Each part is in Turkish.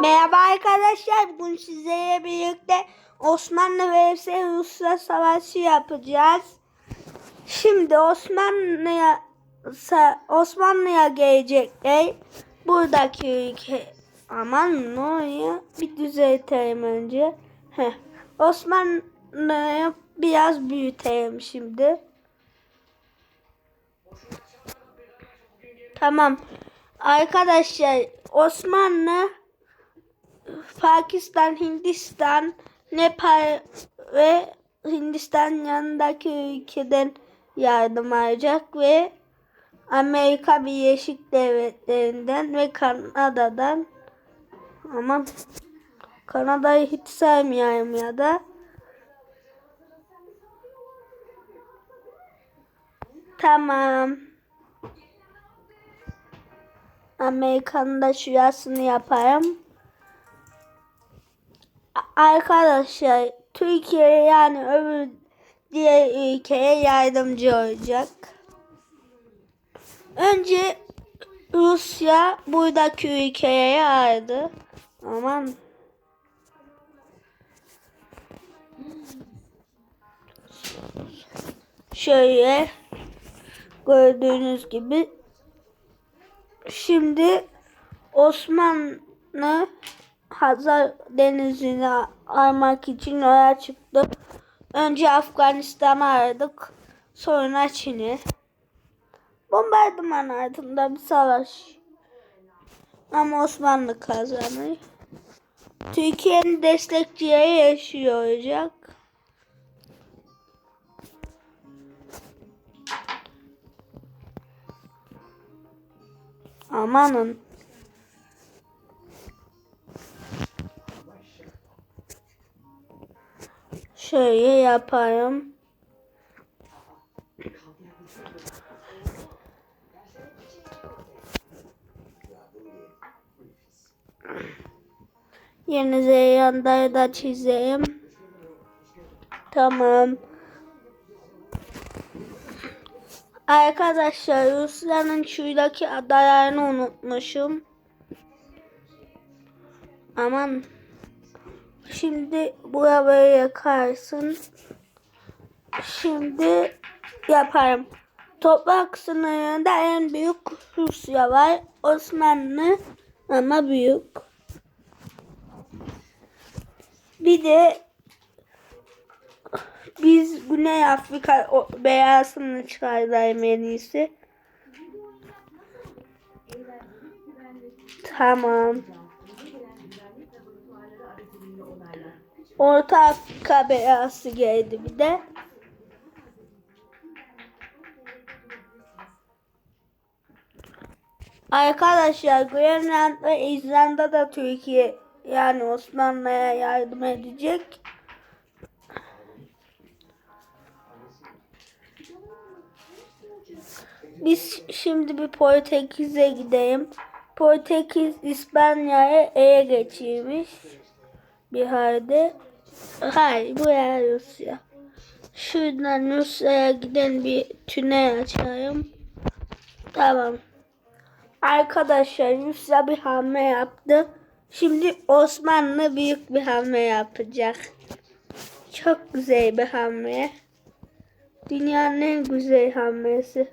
Merhaba arkadaşlar. Bugün sizlerle birlikte Osmanlı vs Rusya savaşı yapacağız. Şimdi Osmanlı'ya Osmanlı'ya gelecekler. Buradaki ülke aman ne oluyor? Bir düzeltelim önce. Heh. Osmanlı'yı biraz büyütelim şimdi. Tamam. Arkadaşlar Osmanlı Pakistan, Hindistan, Nepal ve Hindistan yanındaki ülkeden yardım alacak ve Amerika Birleşik Devletleri'nden ve Kanada'dan. Ama Kanada'yı hiç sevmiyorum ya da. Tamam. Amerika'nın da şurasını yaparım. Arkadaşlar Türkiye yani öbür diğer ülkeye yardımcı olacak. Önce Rusya buradaki ülkeye yardı. Aman. Şöyle gördüğünüz gibi şimdi Osmanlı Hazar Denizi'ni almak için yola çıktı. Önce Afganistan'ı aradık. Sonra Çin'i. Bombardıman altında bir savaş. Ama Osmanlı kazanır. Türkiye'nin destekçileri yaşıyor olacak. Amanın. Şöyle yaparım. Yeni Zelanda'yı da çizeyim. Tamam. Arkadaşlar Rusya'nın şuradaki adalarını unutmuşum. Aman. Şimdi buraya böyle yakarsın. Şimdi yaparım. Toprak sınırında en büyük Rusya var. Osmanlı ama büyük. Bir de biz Güney Afrika beyazını çıkardılar en. Tamam. Orta Afrika beyazı geldi bir de. Arkadaşlar Grönland ve İzlanda da Türkiye yani Osmanlı'ya yardım edecek. Biz şimdi bir Portekiz'e gidelim. Portekiz İspanya'ya ele geçirmiş. Bir halde. Hayır bu yer Rusya. Şuradan Rusya'ya giden bir tünel açayım. Tamam. Arkadaşlar Rusya bir hamle yaptı. Şimdi Osmanlı büyük bir hamle yapacak. Çok güzel bir hamle. Dünyanın en güzel hamlesi.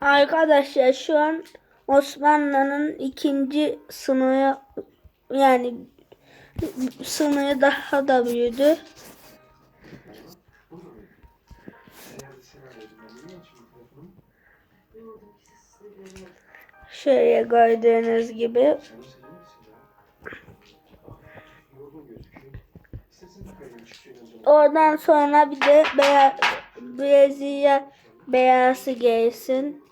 Arkadaşlar şu an Osmanlı'nın ikinci sınırı yani sınırı daha da büyüdü. Şöyle gördüğünüz gibi Oradan sonra bir de beya, Brezilya beyazı gelsin.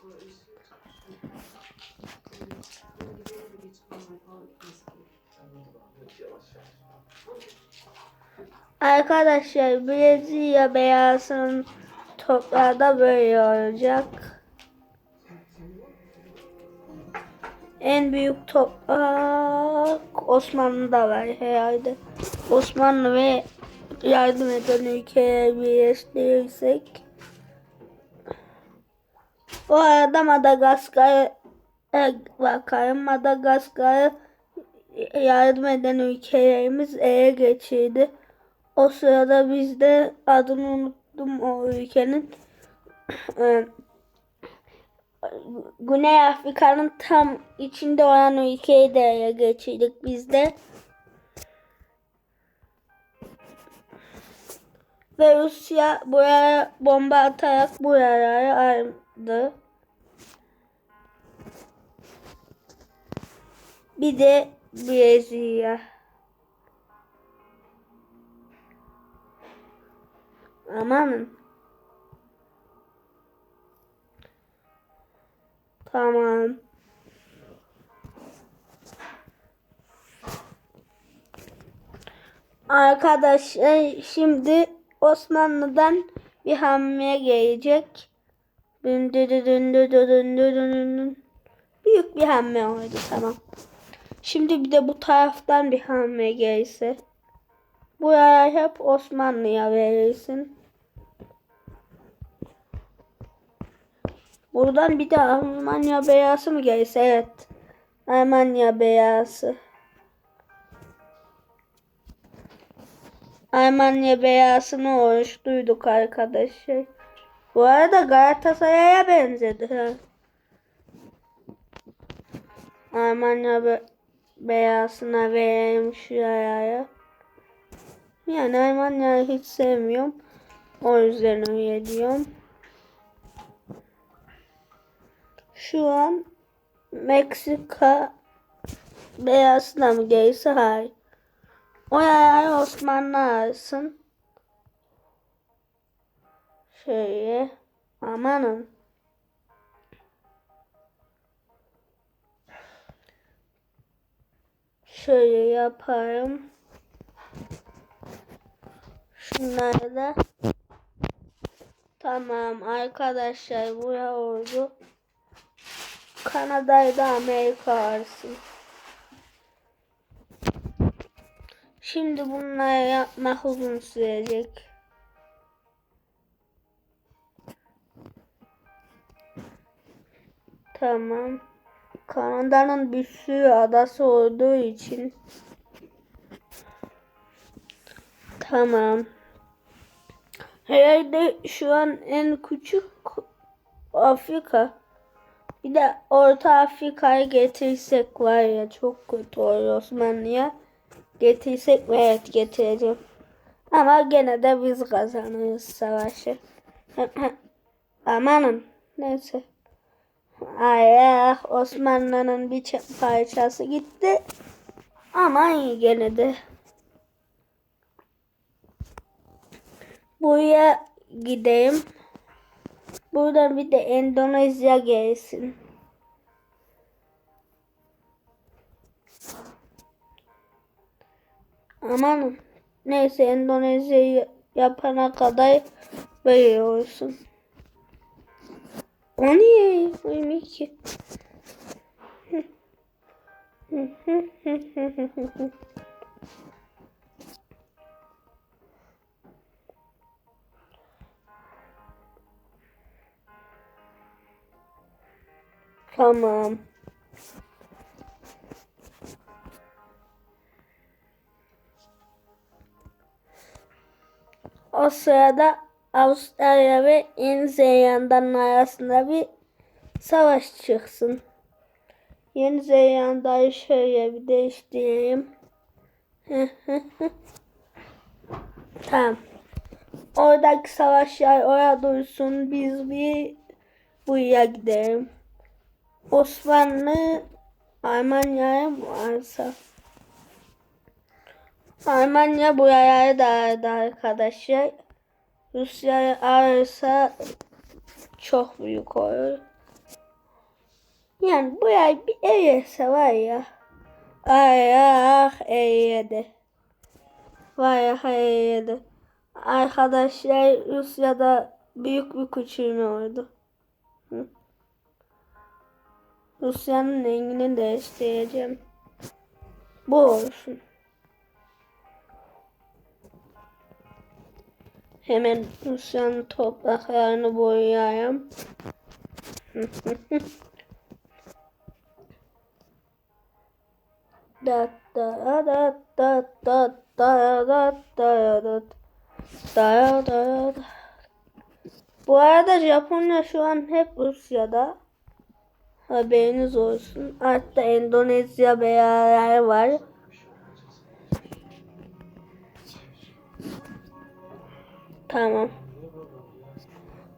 Arkadaşlar Brezilya beyazının toprağı da böyle olacak. En büyük toprak Osmanlı'da var herhalde. Osmanlı ve yardım eden ülkeleri birleştirirsek O arada Madagaskar'a e, bakayım. Madagaskar'a yardım eden ülkelerimiz ele geçirdi. O sırada biz de adını unuttum o ülkenin. E, Güney Afrika'nın tam içinde olan ülkeyi de geçirdik biz de. Ve Rusya buraya bomba atarak buraları aldı. Bir de Brezilya. Amanın. Tamam. Arkadaşlar e, şimdi Osmanlı'dan bir hamle gelecek. Büyük bir hamle oldu tamam. Şimdi bir de bu taraftan bir hamle gelse. Buraya hep Osmanlı'ya verilsin. Buradan bir de Almanya beyazı mı gelse? Evet. Almanya beyazı. Almanya beyazını oluşturduk arkadaşlar. Bu arada Galatasaray'a benzedi. Ha. Almanya be beyazına vereyim şuraya. Yani Almanya'yı hiç sevmiyorum. O yüzden öyle diyorum. Şu an Meksika beyazına mı gelse hayır. O ayarı Osmanlı arasın. Şöyle. Amanın. Şöyle yaparım. Şunları da. Tamam arkadaşlar buraya oldu. Kanada'yı da Amerika arasın. Şimdi bunları yapmak uzun sürecek. Tamam. Kanada'nın bir sürü adası olduğu için. Tamam. Herhalde şu an en küçük Afrika. Bir de Orta Afrika'yı getirsek var ya çok kötü olur Osmanlı'ya. Getirsek mi? Evet getireceğim. Ama gene de biz kazanırız savaşı. Amanın. Neyse. Ay Osmanlı'nın bir parçası gitti. Ama iyi gene de. Buraya gideyim. Buradan bir de Endonezya gelsin. Aman neyse Endonezya'yı yapana kadar böyle olsun. O niye 22? Tamam. O sırada Avustralya ve Yeni Zelanda'nın arasında bir savaş çıksın. Yeni Zelanda'yı şöyle bir değiştireyim. tamam. Oradaki savaşlar oraya dursun. Biz bir buraya gidelim. Osmanlı Almanya'ya varsa. Almanya buraya dağıldı arkadaşlar. Rusya'yı alırsa çok büyük olur. Yani bu buraya bir erirse var ya. Ayak ah, eğildi. Ayak ah, eğildi. Arkadaşlar Rusya'da büyük bir küçülme oldu. Rusya'nın rengini değiştireceğim. Bu olsun. Hemen Rusya'nın topraklarını boyayayım. da da da da da da da da da da da Bu arada Japonya şu an hep Rusya'da. Haberiniz olsun. Hatta Endonezya veya yer var. Tamam.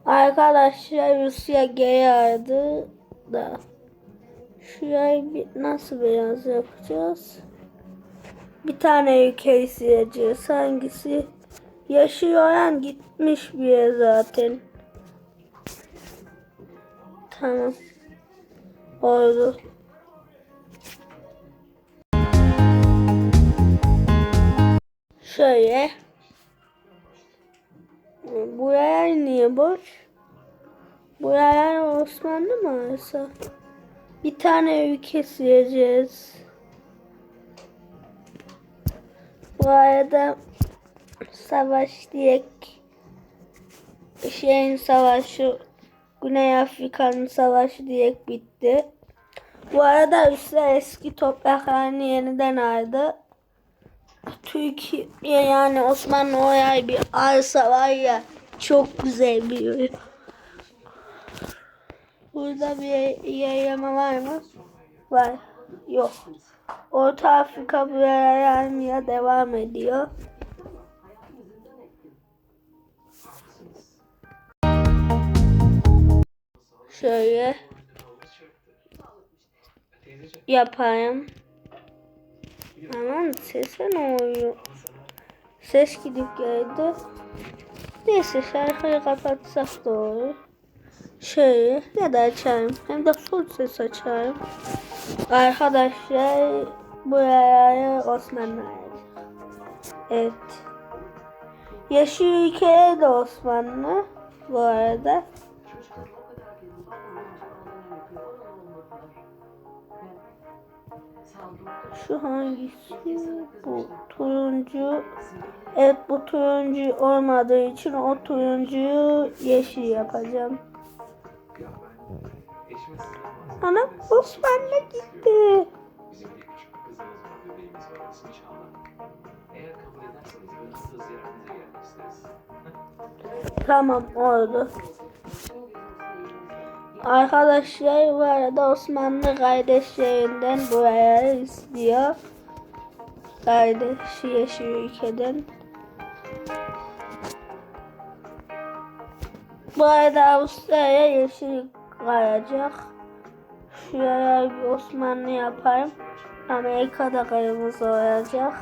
Arkadaşlar Rusya geldi da şurayı bir, nasıl beyaz yapacağız? Bir tane ülkeyi sileceğiz. Hangisi? Yaşayan gitmiş bir zaten. Tamam. Oldu. Şöyle. Buraya niye boş? Buraya Osmanlı mı arası? Bir tane ülke sileceğiz. Bu arada savaş diyek şeyin savaşı Güney Afrika'nın savaşı diyek bitti. Bu arada Rusya eski topraklarını yeniden aldı. Türkiye yani Osmanlı oraya bir arsa var ya çok güzel bir yer. Burada bir yayılma var mı? Var. Yok. Orta Afrika buraya yayılmaya devam ediyor. Şöyle yapayım. Aman sese ne oluyor? Ses gidip geldi. Neyse şarkıyı kapatsak da olur. Şöyle ya da açarım. Hem de full ses açarım. Arkadaşlar buraya Osmanlı. Evet. Yeşil ülkeye de Osmanlı bu arada. şu hangisi? Bu turuncu. Evet bu turuncu olmadığı için o turuncuyu yeşil yapacağım. Ana Osman'la gitti. Tamam oldu. Arkadaşlar bu arada Osmanlı kardeşlerinden buraya istiyor. Kardeşi yeşil ülkeden. Bu arada Avustralya yeşil kayacak. Şuraya bir Osmanlı yaparım. Amerika'da kırmızı olacak.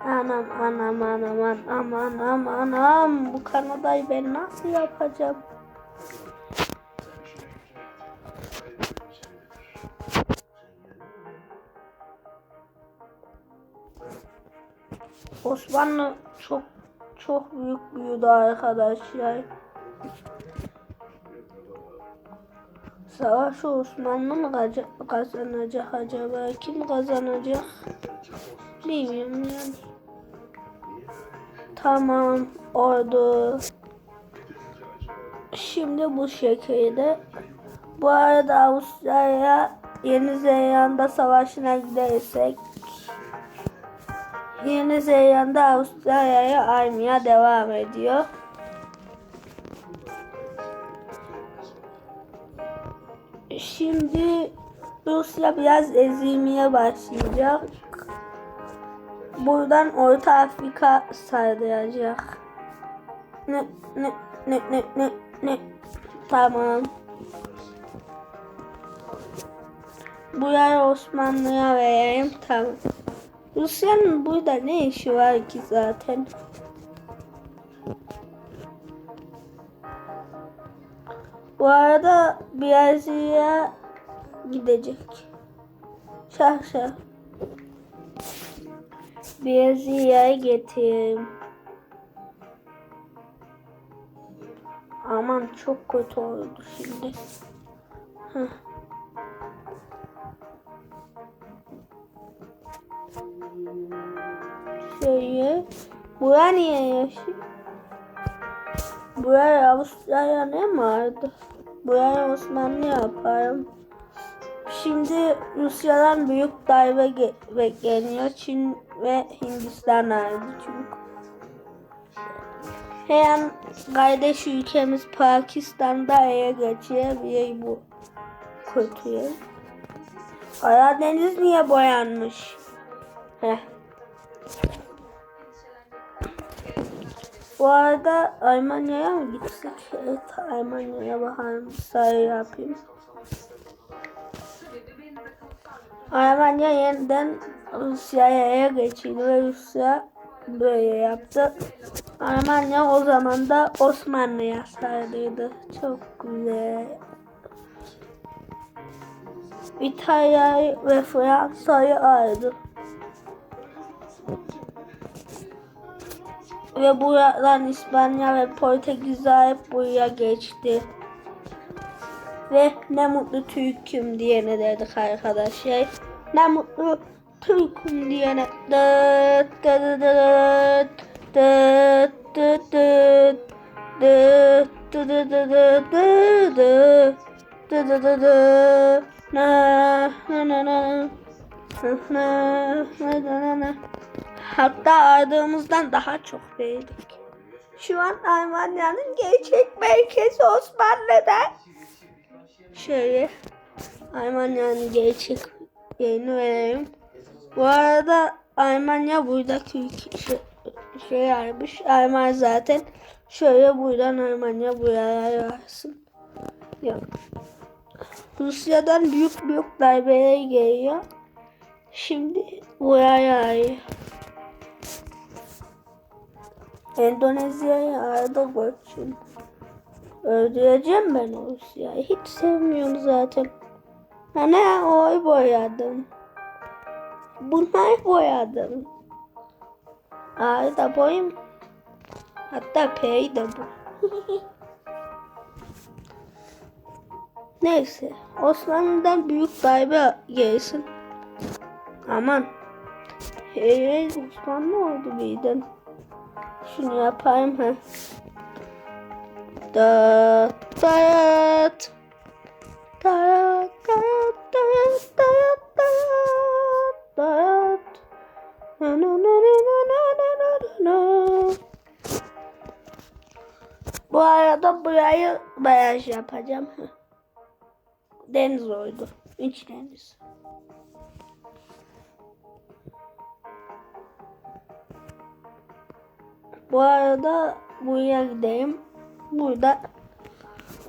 Anam anam anam anam aman anam bu Kanada'yı ben nasıl yapacağım? Osmanlı çok çok büyük büyüdü arkadaşlar. Savaşı Osmanlı mı kaza- kazanacak acaba? Kim kazanacak? Bilmiyorum yani. Tamam oldu. Şimdi bu şekilde. Bu arada Avustralya Yeni Zelanda savaşına gidersek Yeni Zelanda Avustralya'ya aymaya devam ediyor. Şimdi Rusya biraz ezilmeye başlayacak. Buradan Orta Afrika saldıracak. Ne ne ne ne ne ne. Tamam. Buraya Osmanlı'ya vereyim. Tamam. Rusya'nın burada ne işi var ki zaten? Bu arada Brezilya'ya gidecek. Şah şah. Brezilya'ya getireyim. Aman çok kötü oldu şimdi. Heh. Şöyle. Bura niye yaşıyor? Buraya Avustralya ne vardı? buraya Osmanlı yaparım. Şimdi Rusya'dan büyük darbe bekleniyor. Çin ve Hindistan ayrıldı çünkü. Her an kardeş ülkemiz Pakistan'da ele geçirebilir bu kötüye. Karadeniz niye boyanmış? Heh. Bu arada Almanya'ya mı gitsek? Evet Almanya'ya bakalım. Sayı yapayım. Almanya yeniden Rusya'ya ele geçirdi ve Rusya böyle yaptı. Almanya o zaman da Osmanlı'ya sardıydı. Çok güzel. İtalya ve Fransa'yı aldı. Ve buradan İspanya ve Portekiz'e hep buraya geçti. Ve ne mutlu Türk'üm diyene dedik arkadaşlar. Ne mutlu Türk'üm diyene. Dıt dıt dıt dıt dıt dıt dıt dıt dıt dıt dıt dıt dı dı dı dı na na na na na na na na Hatta aradığımızdan daha çok beğendik. Şu an Almanya'nın gerçek merkezi Osmanlı'da. Şöyle Almanya'nın gerçek yerini verelim. Bu arada Almanya buradaki ülke şey, şey. Alman zaten şöyle buradan Almanya buraya yarsın. Yok. Rusya'dan büyük büyük darbeler geliyor. Şimdi buraya yağıyor. Endonezya'yı arada koçum. Öldüreceğim ben Rusya'yı. Hiç sevmiyorum zaten. Ana oy boyadım. Bunlar boyadım. A'yı da boyayım. Hatta P'yi de bu. Neyse. Osmanlı'dan büyük darbe gelsin. Aman. Hey, Osmanlı oldu birden. Şunu yapayım ha. Da tat. Da da da da da da. Na na na na na na na na. Bu arada burayı bayaj yapacağım. Deniz oydu. Üç deniz. Bu arada buraya gideyim. Burada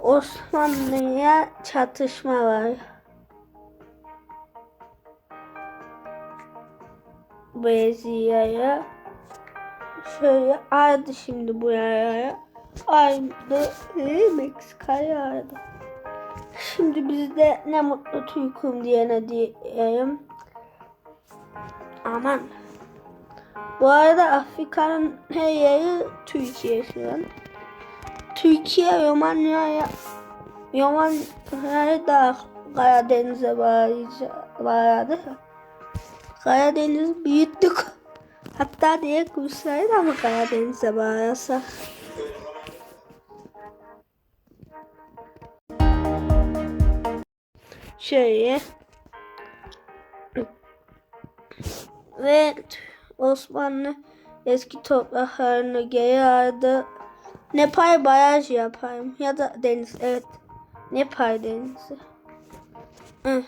Osmanlı'ya çatışma var. Brezilya'ya şöyle ardı şimdi buraya ardı e, Meksika'ya ardı. Şimdi biz de ne mutlu Türk'üm diyene diyeyim. Aman. Bu arada Afrika'nın her yeri Türkiye şu an. Türkiye Romanya'ya Romanya'ya da Karadeniz'e bağladı. Karadeniz büyüttük. Hatta diye Rusya'yı da mı Karadeniz'e bağlasak? Şöyle. Ve Osmanlı eski topraklarını geri aldı. Nepal baraj yapayım ya da deniz evet. Nepal denizi. Hı.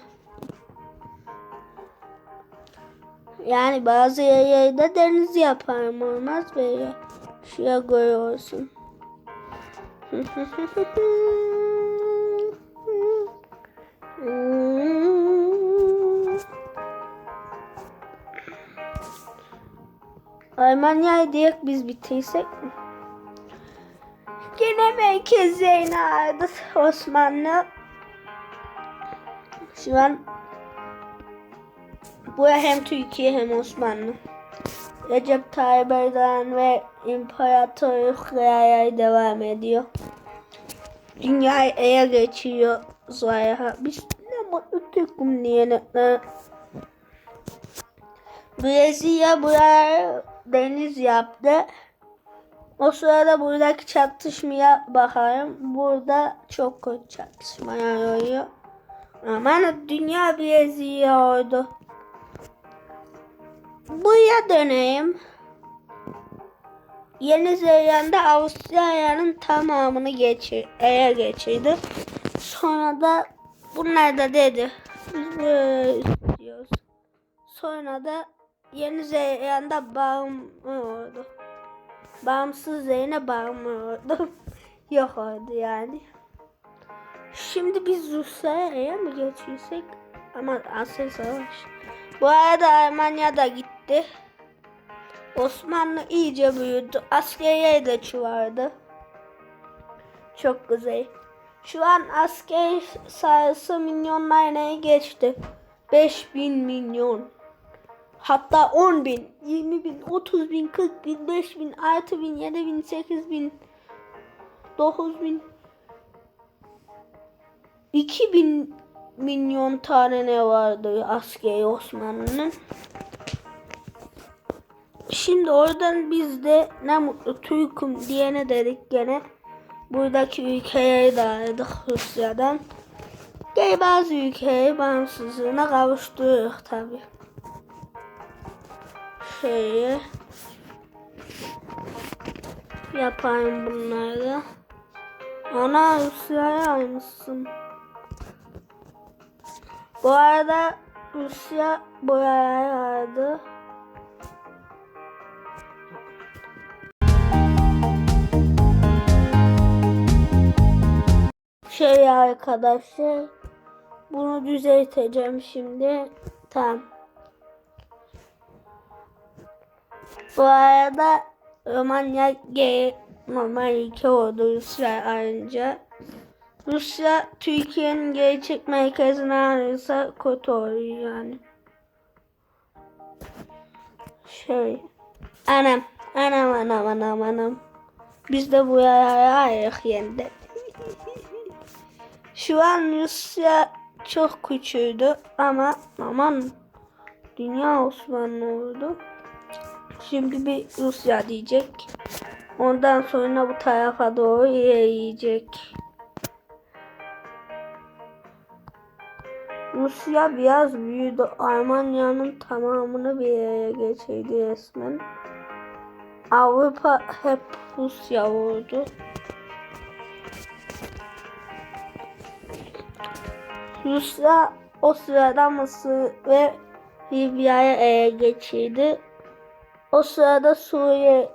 Yani bazı yerlerde deniz yaparım olmaz böyle. Şuraya görüyorsun. Almanya'yı direkt biz bitirsek mi? Yine merkezlerine aldı Osmanlı. Şu an bu hem Türkiye hem Osmanlı. Recep Tayyip Erdoğan ve İmparatorluk Rüya'ya devam ediyor. Dünyayı ele geçiyor Zaya. Biz ne mutlu Türk'üm diyene. Brezilya buraya deniz yaptı. O sırada buradaki çatışmaya bakarım. Burada çok kötü çatışmalar oluyor. Aman dünya bir eziyordu. Buraya döneyim. Yeni Zelanda Avustralya'nın tamamını geçir, ele geçirdi. Sonra da bunlar da dedi. Biz böyle istiyoruz. Sonra da Yeni Zelanda bağımlı oldu. Bağımsız Zeyn'e bağımlı oldu. Yok oldu yani. Şimdi biz Rusya'ya mı geçirsek? Ama asıl savaş. Bu arada Almanya gitti. Osmanlı iyice büyüdü. Askeriye de çoğaldı. Çok güzel. Şu an asker sayısı milyonlarına geçti. 5000 milyon. Hatta 10 bin, 20 bin, 30 bin, 40 bin, 5 bin, 6 bin, 7 bin, 8 bin, 9 bin, 2 bin milyon tane ne vardı askeri Osmanlı'nın. Şimdi oradan biz de ne mutlu Türk'üm diyene dedik gene. Buradaki ülkeleri de aradık Rusya'dan. Gel bazı ülkeyi bağımsızlığına kavuşturuyoruz tabi. Şöyle yapayım bunları. Ana Rusya'ya almışsın. Bu arada Rusya buraya aldı. Şey arkadaşlar bunu düzelteceğim şimdi. Tamam. Bu arada Romanya G normal ülke oldu Rusya ayrıca. Rusya Türkiye'nin gerçek merkezine alırsa kötü olur yani. Şöyle. Anam. Anam anam anam anam. Biz de bu ayık yendi. Şu an Rusya çok küçüldü ama aman dünya Osmanlı oldu. Şimdi bir Rusya diyecek. Ondan sonra bu tarafa doğru yiyecek. Rusya biraz büyüdü. Almanya'nın tamamını bir yere geçirdi resmen. Avrupa hep Rusya oldu. Rusya o sırada Mısır ve Libya'ya ele geçirdi. O sırada Suriye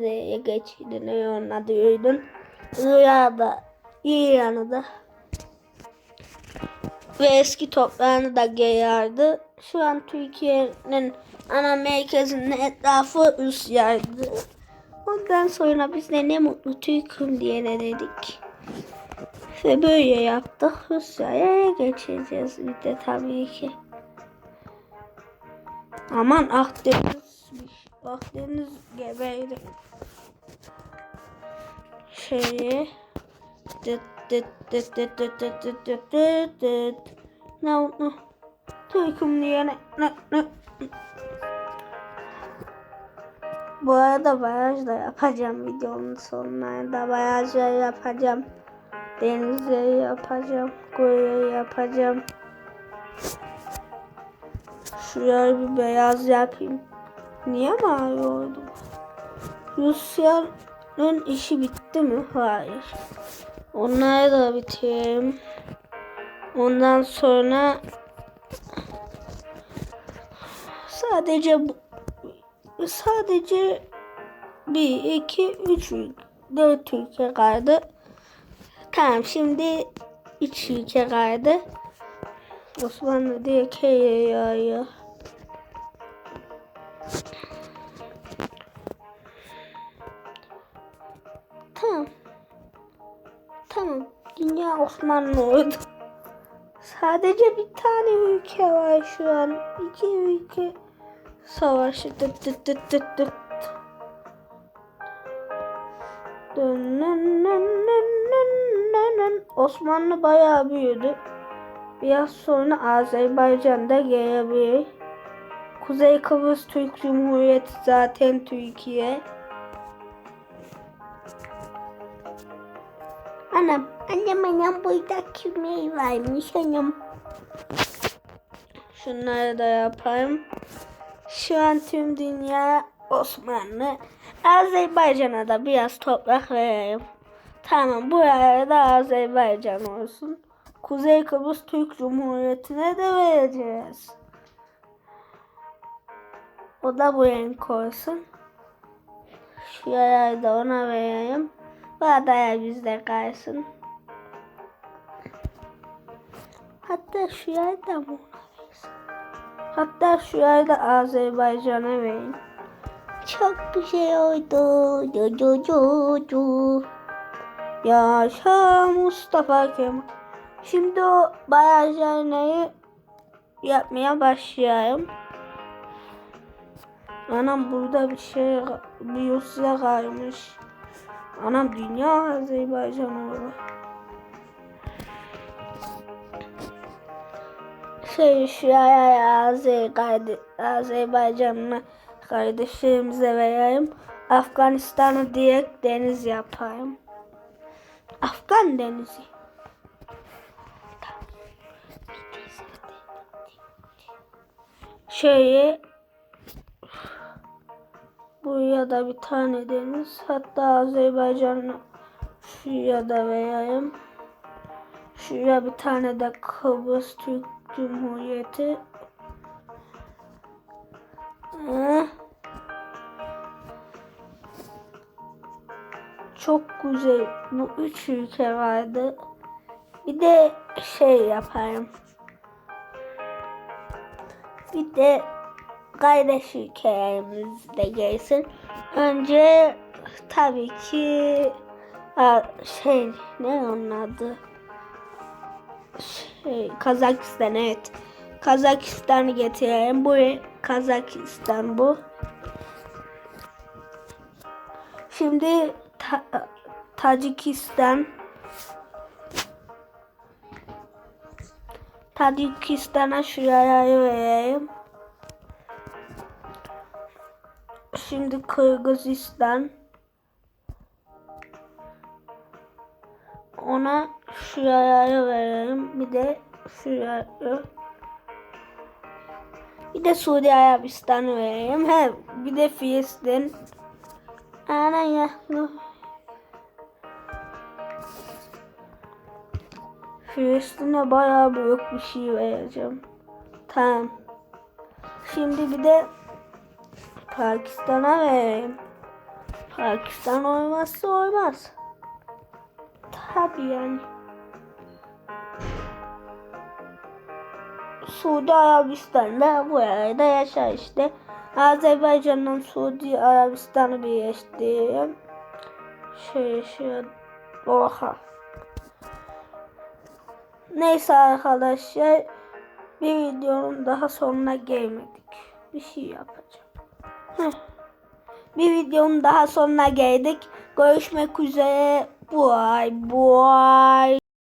ve onun adı duydun. Irak'da, İran'ı da ve eski toprağını da geri Şu an Türkiye'nin ana merkezinin etrafı Rusya'ydı. Ondan sonra biz de ne mutlu Türk'üm diye ne dedik. Ve böyle yaptık. Rusya'ya geçeceğiz bir de tabii ki. Aman Akdeniz'miş. Akdeniz gebeydi. Şöyle. Dıt dıt dıt dıt dıt dıt dıt dıt dıt dıt. Ne oldu? Türk'üm diye ne ne ne. Bu arada baraj da yapacağım videonun sonlarında. Barajları yapacağım. Denizleri yapacağım. Koyları yapacağım. Şuraya bir beyaz yapayım. Niye mavi? Rusya'nın işi bitti mi? Hayır. Onları da bitireyim. Ondan sonra sadece sadece bir, iki, üç, dört ülke kaldı. Tamam şimdi üç ülke kaldı. Osmanlı diye K'ye yağıyor. Tamam. Tamam. Dünya Osmanlı oldu. Sadece bir tane ülke var şu an. İki ülke savaşı. Dıt dıt dıt dıt dıt. Osmanlı bayağı büyüdü. Biraz sonra Azerbaycan'da gelebilir. Kuzey Kıbrıs Türk Cumhuriyeti zaten Türkiye. Anam, annem annem burada kimliği varmış anam. Şunları da yapayım. Şu an tüm dünya Osmanlı. Azerbaycan'a da biraz toprak vereyim. Tamam buraya da Azerbaycan olsun. Kuzey Kıbrıs Türk Cumhuriyeti'ne de vereceğiz. O da bu renk olsun. Şu yayayı da ona vereyim. Bu adaya bizde kalsın. Hatta şu yayı da versin? Hatta şu da Azerbaycan'a verin. Çok güzel oldu. Du, du, du, du. Yaşa Mustafa Kemal. Şimdi o barajhaneyi yapmaya başlayayım. Anam burada bir şey bir yosya kaymış. Anam dünya Azerbaycan oldu. Şey şu ya Azer, kardeş, Azerbaycan'la kardeşlerimize vereyim. Afganistan'ı direkt deniz yapayım. Afgan denizi. Şöyle buraya da bir tane deniz. Hatta Azerbaycan'ı şuraya da vereyim. Şuraya bir tane de Kıbrıs Türk Cumhuriyeti. Eh. Çok güzel. Bu üç ülke vardı. Bir de şey yaparım. Bir de kardeş ülkelerimiz de gelsin. Önce tabii ki şey ne onun adı? Şey, Kazakistan evet. Kazakistan'ı getirelim. Bu Kazakistan bu. Şimdi Ta- Tacikistan Tacikistan'a şuraya vereyim. Şimdi Kırgızistan ona şuraya vereyim. Bir de şuraya bir de Suudi Arabistan'ı vereyim. He, bir de Filistin. Ana ya. Filistin'e bayağı büyük bir şey vereceğim. Tamam. Şimdi bir de Pakistan'a vereyim. Pakistan olmazsa olmaz. Tabii yani. Suudi Arabistan'da bu arada yaşar işte. Azerbaycan'dan Suudi Arabistan'ı birleştireyim. Şöyle şöyle. Oha. Neyse arkadaşlar. Bir videonun daha sonuna gelmedik. Bir şey yapacağım. Bir videonun daha sonuna geldik. Görüşmek üzere. Bye bye.